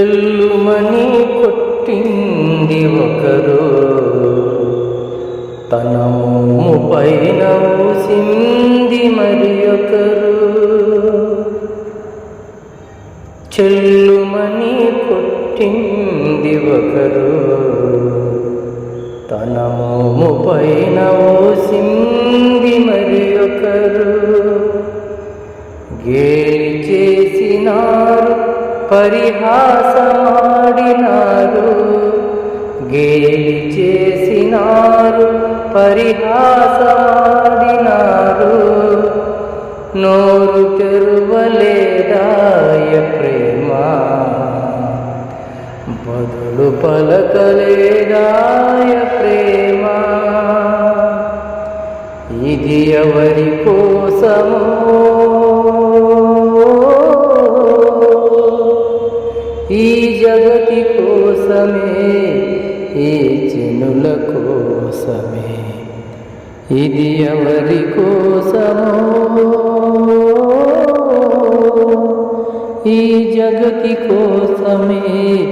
చెల్లుమని కొట్టింది ఒకరు. తన మోము పైన ఊసింది మరి ఒకరు. చెల్లుమని కొట్టింది ఒకరు. తన మోము పైన ఊసింది మరి ఒకరు. గేలి చేసినారు పరిహాసమాడినారు గేలి చేసినారు పరిహాసమాడినారు నోరు తెరువలేదాయ ప్రేమ. బదులు పలకలేదాయ ప్రేమ. ఇది ఎవరి కోసమో ఈ జగతి కోసమే ఈ జనుల కోసమే. ఇది ఎవరి కోసమో? ఈ జగతి కోసమే.